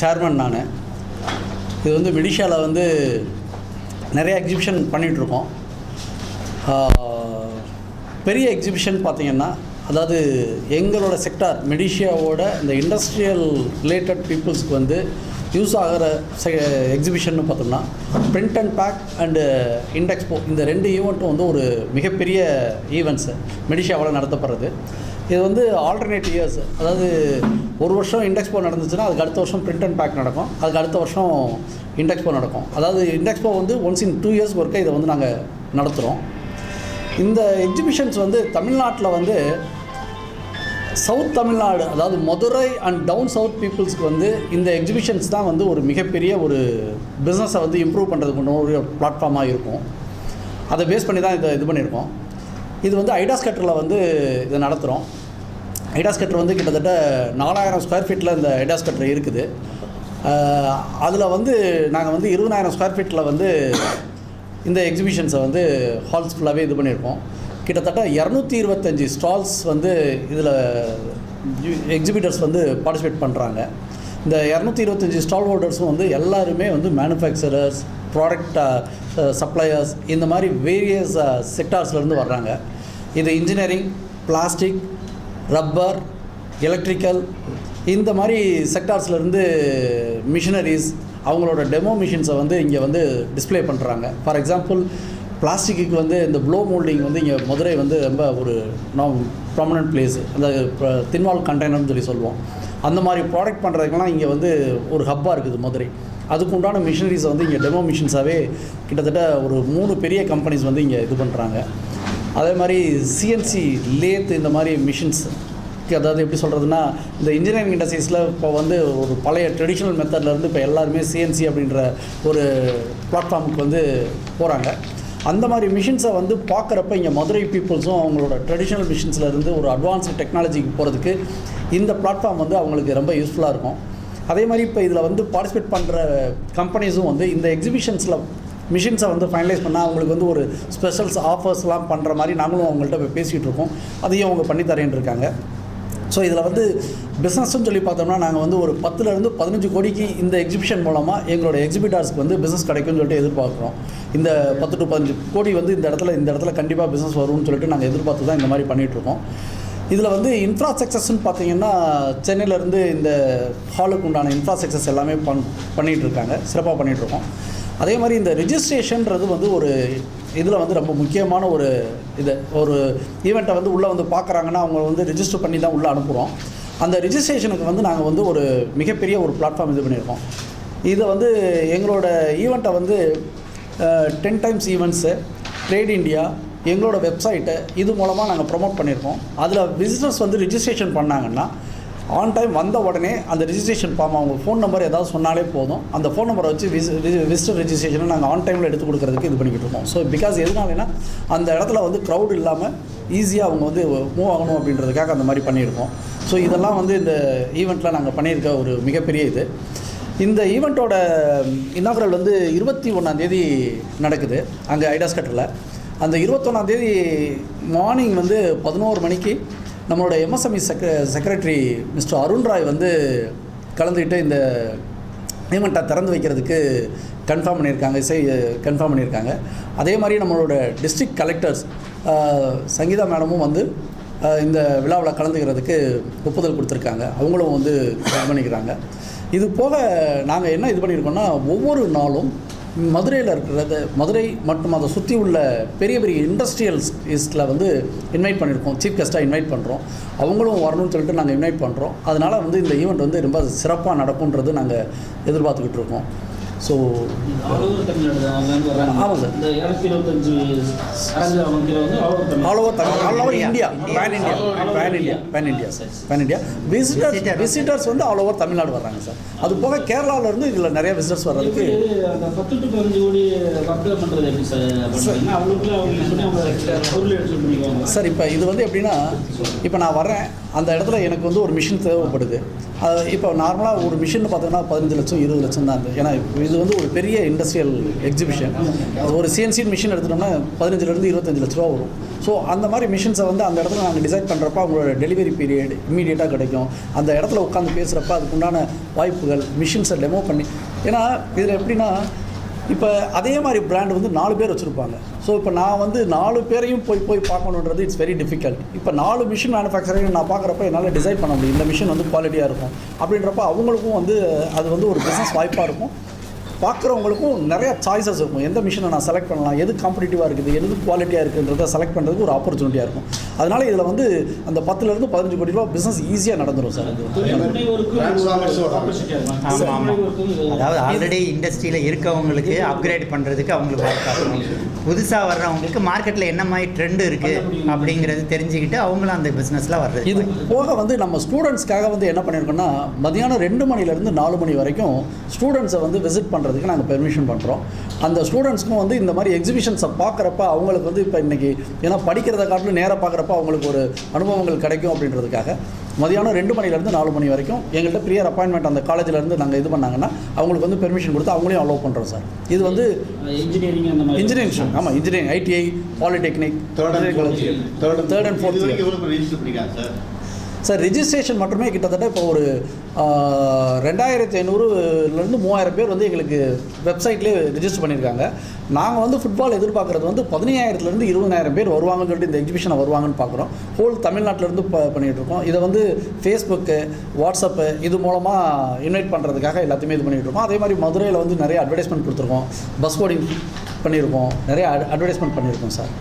Chairman நான். இது வந்து விடிஷாவில் வந்து நிறைய எக்ஸிபிஷன் பண்ணிகிட்ருக்கோம் பெரிய எக்ஸிபிஷன் பார்த்திங்கன்னா அதாவது எங்களோட செக்டார் மெடிஷியாவோட இந்த இண்டஸ்ட்ரியல் ரிலேட்டட் பீப்புள்ஸ்க்கு வந்து யூஸ் ஆகிற செ எக்ஸிபிஷன் பார்த்தோம்னா print and pack and Indexpo இந்த ரெண்டு ஈவெண்ட்டும் வந்து ஒரு மிகப்பெரிய ஈவெண்ட்ஸு மெடிஷியாவில் நடத்தப்படுறது. இது வந்து ஆல்டர்னேட் இயர்ஸ் அதாவது ஒரு வருஷம் இண்டெக்ஸ்போ நடந்துச்சுன்னா அதுக்கு அடுத்த வருஷம் பிரிண்ட் அண்ட் பேக் நடக்கும். அதுக்கு அடுத்த வருஷம் இண்டெக்ஸ்போ நடக்கும். அதாவது இண்டெக்ஸ்போ வந்து ஒன்ஸ் இன் டூ இயர்ஸ் ஒர்க்கை இதை வந்து நாங்கள் நடத்துகிறோம் இந்த எக்ஸிபிஷன்ஸ் வந்து தமிழ்நாட்டில் வந்து சவுத் தமிழ்நாடு அதாவது மதுரை அண்ட் டவுன் சவுத் பீப்புள்ஸ்க்கு வந்து இந்த எக்ஸிபிஷன்ஸ் தான் வந்து ஒரு மிகப்பெரிய ஒரு பிஸ்னஸை வந்து இம்ப்ரூவ் பண்ணுறதுக்கு ஒரு பிளாட்ஃபார்மாக இருக்கும். அதை பேஸ் பண்ணி தான் இதை இது பண்ணியிருக்கோம். இது வந்து ஐடாஸ் கட்டரில் வந்து இதை நடத்துகிறோம் ஐடாஸ் கட்டர் வந்து கிட்டத்தட்ட நாலாயிரம் ஸ்கொயர் ஃபீட்டில் இந்த ஐடாஸ் கட்டர் இருக்குது. அதில் வந்து நாங்கள் வந்து இருபதாயிரம் ஸ்கொயர் ஃபீட்டில் வந்து இந்த எக்ஸிபிஷன்ஸை வந்து ஹால்ஸ் ஃபுல்லாகவே இது பண்ணியிருக்கோம். கிட்டத்தட்ட இரநூத்தி இருபத்தஞ்சி ஸ்டால்ஸ் வந்து இதில் எக்ஸிபிட்டர்ஸ் வந்து பார்ட்டிசிபேட் பண்ணுறாங்க இந்த இரநூத்தி இருபத்தஞ்சி ஸ்டால் ஹோல்டர்ஸும் வந்து எல்லாருமே வந்து மேனுஃபேக்சரர்ஸ் ப்ராடக்ட் சப்ளையர்ஸ் இந்த மாதிரி வேரியஸ் செக்டார்ஸ்லேருந்து வர்றாங்க. இது இன்ஜினியரிங் பிளாஸ்டிக் ரப்பர் எலக்ட்ரிக்கல் இந்த மாதிரி செக்டார்ஸ்லேருந்து மிஷினரிஸ் அவங்களோட டெமோ மிஷின்ஸை வந்து இங்கே வந்து டிஸ்ப்ளே பண்ணுறாங்க ஃபார் எக்ஸாம்பிள் பிளாஸ்டிக்கு வந்து இந்த ப்ளோ மோல்டிங் வந்து இங்கே மதுரை வந்து ரொம்ப ஒரு நாம் ப்ராமினன்ட் பிளேஸ் அந்த தின்வால் கண்டெய்னர்னு சொல்லி சொல்லுவோம். அந்த மாதிரி ப்ராடக்ட் பண்ணுறதுக்கெல்லாம் இங்கே வந்து ஒரு ஹப்பாக இருக்குது மதுரை. அதுக்கு உண்டான மிஷினரிஸை வந்து இங்கே டெமோ மிஷின்ஸாகவே கிட்டத்தட்ட ஒரு மூணு பெரிய கம்பெனிஸ் வந்து இங்கே இது பண்ணுறாங்க அதே மாதிரி சிஎன்சி லேத் இந்த மாதிரி மிஷின்ஸ் அதாவது எப்படி சொல்கிறதுனா இந்த இன்ஜினியரிங் இண்டஸ்ட்ரீஸில் இப்போ வந்து ஒரு பழைய ட்ரெடிஷ்னல் மெத்தட்லேருந்து இப்போ எல்லாருமே சிஎன்சி அப்படின்ற ஒரு பிளாட்ஃபார்முக்கு வந்து போகிறாங்க அந்த மாதிரி மிஷின்ஸை வந்து பார்க்குறப்ப இங்கே மதுரை பீப்புள்ஸும் அவங்களோட ட்ரெடிஷ்னல் மிஷின்ஸில் இருந்து ஒரு அட்வான்ஸ்டு டெக்னாலஜிக்கு போகிறதுக்கு இந்த பிளாட்ஃபார்ம் வந்து அவங்களுக்கு ரொம்ப யூஸ்ஃபுல்லாக இருக்கும். அதே மாதிரி இப்போ இதில் வந்து பார்ட்டிசிபேட் பண்ணுற கம்பெனிஸும் வந்து இந்த எக்ஸிபிஷன்ஸில் மிஷின்ஸை வந்து ஃபைனலைஸ் பண்ணால் அவங்களுக்கு வந்து ஒரு ஸ்பெஷல்ஸ் ஆஃபர்ஸ்லாம் பண்ணுற மாதிரி நாங்களும் அவங்கள்ட்ட போய் பேசிகிட்டு இருக்கோம். அதையும் அவங்க பண்ணி தரேன்னு இருக்காங்க. ஸோ இதில் வந்து பிஸ்னஸ்ன்னு சொல்லி பார்த்தோம்னா நாங்கள் வந்து ஒரு பத்துலேருந்து பதினஞ்சு கோடிக்கு இந்த எக்ஸிபிஷன் மூலமாக எங்களோட எக்ஸிபிட்டார்ஸ்க்கு வந்து பிஸ்னஸ் கிடைக்கும்னு சொல்லிட்டு எதிர்பார்க்குறோம். இந்த பத்து டு பதினஞ்சு கோடி வந்து இந்த இடத்துல இந்த இடத்துல கண்டிப்பாக பிஸ்னஸ் வரும்னு சொல்லிட்டு நாங்கள் எதிர்பார்த்து தான் இந்த மாதிரி பண்ணிகிட்ருக்கோம் இதில் வந்து இன்ஃப்ராஸ்ட்ரக்சர்ஸ்னு பார்த்தீங்கன்னா சென்னையிலேருந்து இந்த ஹாலுக்கு உண்டான இன்ஃப்ராஸ்ட்ரக்சர்ஸ் எல்லாமே பண் பண்ணிகிட்டு இருக்காங்க. சிறப்பாக பண்ணிகிட்ருக்கோம் அதே மாதிரி இந்த ரிஜிஸ்ட்ரேஷன்றது வந்து ஒரு இதில் வந்து ரொம்ப முக்கியமான ஒரு இது. ஒரு ஈவெண்ட்டை வந்து உள்ளே வந்து பார்க்குறாங்கன்னா அவங்க வந்து ரிஜிஸ்டர் பண்ணி தான் உள்ளே அனுப்புகிறோம் அந்த ரிஜிஸ்ட்ரேஷனுக்கு வந்து நாங்கள் வந்து ஒரு மிகப்பெரிய ஒரு பிளாட்ஃபார்ம் இது பண்ணியிருக்கோம். இதை வந்து எங்களோட ஈவெண்ட்டை வந்து ten times events trade India எங்களோட வெப்சைட்டு இது மூலமாக நாங்கள் ப்ரொமோட் பண்ணியிருக்கோம். அதில் பிஸ்னஸ் வந்து ரிஜிஸ்ட்ரேஷன் பண்ணாங்கன்னா ஆன் டைம் வந்த உடனே அந்த ரிஜிஸ்ட்ரேஷன் ஃபார்ம் அவங்க ஃபோன் நம்பர் ஏதாவது சொன்னாலே போதும். அந்த ஃபோன் நம்பரை வச்சு விசிட்டர் ரிஜிஸ்ட்ரேஷனை நாங்கள் ஆன் டைமில் எடுத்து கொடுக்கறதுக்கு இது பண்ணிக்கிட்டு இருக்கோம். ஸோ பிகாஸ் எதனாலனா அந்த இடத்துல வந்து க்ரௌட் இல்லாமல் ஈஸியாக அவங்க வந்து மூவ் ஆகணும் அப்படின்றதுக்காக அந்த மாதிரி பண்ணியிருக்கோம். ஸோ இதெல்லாம் வந்து இந்த ஈவெண்ட்டில் நாங்கள் பண்ணியிருக்க ஒரு மிகப்பெரிய இது. இந்த ஈவெண்ட்டோட இன்னாகுரல் வந்து இருபத்தி ஒன்றாந்தேதி நடக்குது அங்கே ஐடாஸ் கட்டரில். அந்த இருபத்தொன்னாந்தேதி மார்னிங் வந்து பதினோரு மணிக்கு நம்மளோட எம்எஸ்எம்இ செக்ர செக்ரட்டரி மிஸ்டர் அருண் ராய் வந்து கலந்துக்கிட்டு இந்த பேமெண்ட்டை திறந்து வைக்கிறதுக்கு கன்ஃபார்ம் பண்ணியிருக்காங்க இசை கன்ஃபார்ம் பண்ணியிருக்காங்க. அதே மாதிரி நம்மளோட டிஸ்ட்ரிக்ட் கலெக்டர்ஸ் சங்கீதா மேடமும் வந்து இந்த விழாவில் கலந்துக்கிறதுக்கு ஒப்புதல் கொடுத்துருக்காங்க. அவங்களும் வந்து கவனிக்கிறாங்க இது போக நாங்கள் என்ன இது பண்ணியிருக்கோம்னா ஒவ்வொரு நாளும் மதுரையில் இருக்கிறது மதுரை மற்றும் அதை சுற்றி உள்ள பெரிய பெரிய இண்டஸ்ட்ரியல்ஸ்டில் வந்து இன்வைட் பண்ணியிருக்கோம் சீஃப் கெஸ்ட்டாக இன்வைட் பண்ணுறோம் அவங்களும் வரணும்னு சொல்லிட்டு நாங்கள் இன்வைட் பண்ணுறோம் அதனால் வந்து இந்த ஈவெண்ட் வந்து ரொம்ப சிறப்பாக நடக்கும்ன்றது நாங்கள் எதிர்பார்த்துக்கிட்டு இருக்கோம். ஸோ ஆமாம் sir. All over Tamil all over India pan India pan India pan India pan India visitors visitors வந்து ஆல் ஓவர் தமிழ்நாடு வர்றாங்க சார். அது போக கேரளால இருந்து இதில் நிறைய விசிட்டர்ஸ் வர்றதுக்கு சார்? சார் இப்போ இது வந்து எப்படின்னா இப்போ நான் வர்றேன். அந்த இடத்துல எனக்கு வந்து ஒரு மிஷின் தேவைப்படுது. அது இப்போ நார்மலாக ஒரு மிஷின் பார்த்தோம்னா பதினஞ்சு லட்சம் இருபது லட்சம் தான் ஏன்னா இது வந்து ஒரு பெரிய இண்டஸ்ட்ரியல் எக்ஸிபிஷன் அது ஒரு சிஎன்சி மிஷின் எடுத்துட்டோம்னா பதினஞ்சுலேருந்து இருபத்தஞ்சு லட்ச ரூபா வரும். ஸோ அந்த மாதிரி மிஷின்ஸை வந்து அந்த இடத்துல நாங்கள் டிசைன் பண்ணுறப்ப அவங்களோட டெலிவரி பீரியட் இம்மீடியட்டாக கிடைக்கும். அந்த இடத்துல உட்காந்து பேசுகிறப்ப அதுக்குண்டான வாய்ப்புகள் மிஷின்ஸை டெமோ பண்ணி ஏன்னா இதில் எப்படின்னா இப்போ அதே மாதிரி பிராண்ட் வந்து நாலு பேர் வச்சுருப்பாங்க. ஸோ இப்போ நான் வந்து நாலு பேரையும் போய் போய் பார்க்கணுன்றது இட்ஸ் வெரி டிஃபிகல்ட் இப்போ நாலு மிஷின் மேனுஃபேக்சரிங் நான் பார்க்குறப்ப என்னால் டிசைட் பண்ண முடியும். இந்த மிஷின் வந்து குவாலிட்டியாக இருக்கும். அப்படின்றப்ப அவங்களுக்கும் வந்து அது வந்து ஒரு பிஸ்னஸ் வாய்ப்பாக இருக்கும். பார்க்குறவங்களுக்கும் நிறைய சாய்ஸஸ் இருக்கும். எந்த மிஷினை நான் செலக்ட் பண்ணலாம் எது காம்படிட்டிவாக இருக்குது எது குவாலிட்டியாக இருக்குன்றத செலக்ட் பண்ணுறதுக்கு ஒரு ஆப்பர்ச்சுனிட்டியாக இருக்கும். அதனால் இதில் வந்து அந்த பத்துலேருந்து பதினஞ்சு கோடி ரூபா பிஸ்னஸ் ஈஸியாக நடந்துடும் சார். அதாவது ஆல்ரெடி இண்டஸ்ட்ரியில் இருக்கவங்களுக்கு அப்கிரேட் பண்ணுறதுக்கு அவங்களுக்கு வாய்ப்பு புதுசாக வர்றவங்களுக்கு மார்க்கெட்டில் என்ன மாதிரி ட்ரெண்ட் இருக்குது அப்படிங்கிறது தெரிஞ்சுக்கிட்டு அவங்களும் அந்த பிஸ்னஸில் வர்றது. இது போக வந்து நம்ம ஸ்டூடெண்ட்ஸ்க்காக வந்து என்ன பண்ணியிருக்கோம்னா மதியானம் ரெண்டு மணிலேருந்து நாலு மணி வரைக்கும் ஸ்டூடெண்ட்ஸை வந்து விசிட் பண்ணுறதுக்கு நாங்கள் பெர்மிஷன் பண்ணுறோம் அந்த ஸ்டூடெண்ட்ஸ்க்கும் வந்து இந்த மாதிரி எக்ஸிபிஷன்ஸை பார்க்குறப்ப அவங்களுக்கு வந்து இப்போ இன்றைக்கி ஏன்னா படிக்கிறத காட்டிலும் நேராக பார்க்குறப்ப அவங்களுக்கு ஒரு அனுபவங்கள் கிடைக்கும் அப்படின்றதுக்காக மதியானம் ரெண்டு மணிலேருந்து நாலு மணி வரைக்கும் எங்கள்கிட்ட ப்ரியர் அப்பாயின்மெண்ட் அந்த காலேஜிலேருந்து நாங்கள் இது பண்ணாங்கன்னா அவங்களுக்கு வந்து பெர்மிஷன் கொடுத்து அவங்களையும் அலோவ் பண்ணுறோம் சார். இது வந்து இன்ஜினியரிங் அந்த மாதிரி. இன்ஜினியரிங் ஆமாம் engineering ITI polytechnic third and fourth year third Third and sir registration மட்டுமே கிட்டத்தட்ட இப்போ ஒரு ரெண்டாயிரத்தி ஐநூறுலேருந்து மூவாயிரம் பேர் வந்து எங்களுக்கு வெப்சைட்லேயே ரிஜிஸ்டர் பண்ணியிருக்காங்க நாங்கள் வந்து ஃபுட்பால் எதிர்பார்க்குறது வந்து பதினையாயிரத்துலேருந்து இருபதாயிரம் பேர் வருவாங்கன்னு சொல்லிட்டு இந்த எக்ஸிபிஷனை வருவாங்கன்னு பார்க்குறோம். ஹோல் தமிழ்நாட்டிலேருந்து ப பண்ணிகிட்டு இருக்கோம். இதை வந்து ஃபேஸ்புக்கு வாட்ஸ்அப்பு இது மூலமாக இன்வைட் பண்ணுறதுக்காக எல்லாத்தையுமே இது பண்ணிகிட்ருக்கோம் அதே மாதிரி மதுரையில் வந்து நிறைய அட்வர்டைஸ்மெண்ட் கொடுத்துருக்கோம். பஸ் போர்டிங் பண்ணியிருக்கோம் நிறைய அட்வர்டைஸ்மெண்ட் பண்ணியிருக்கோம் சார்.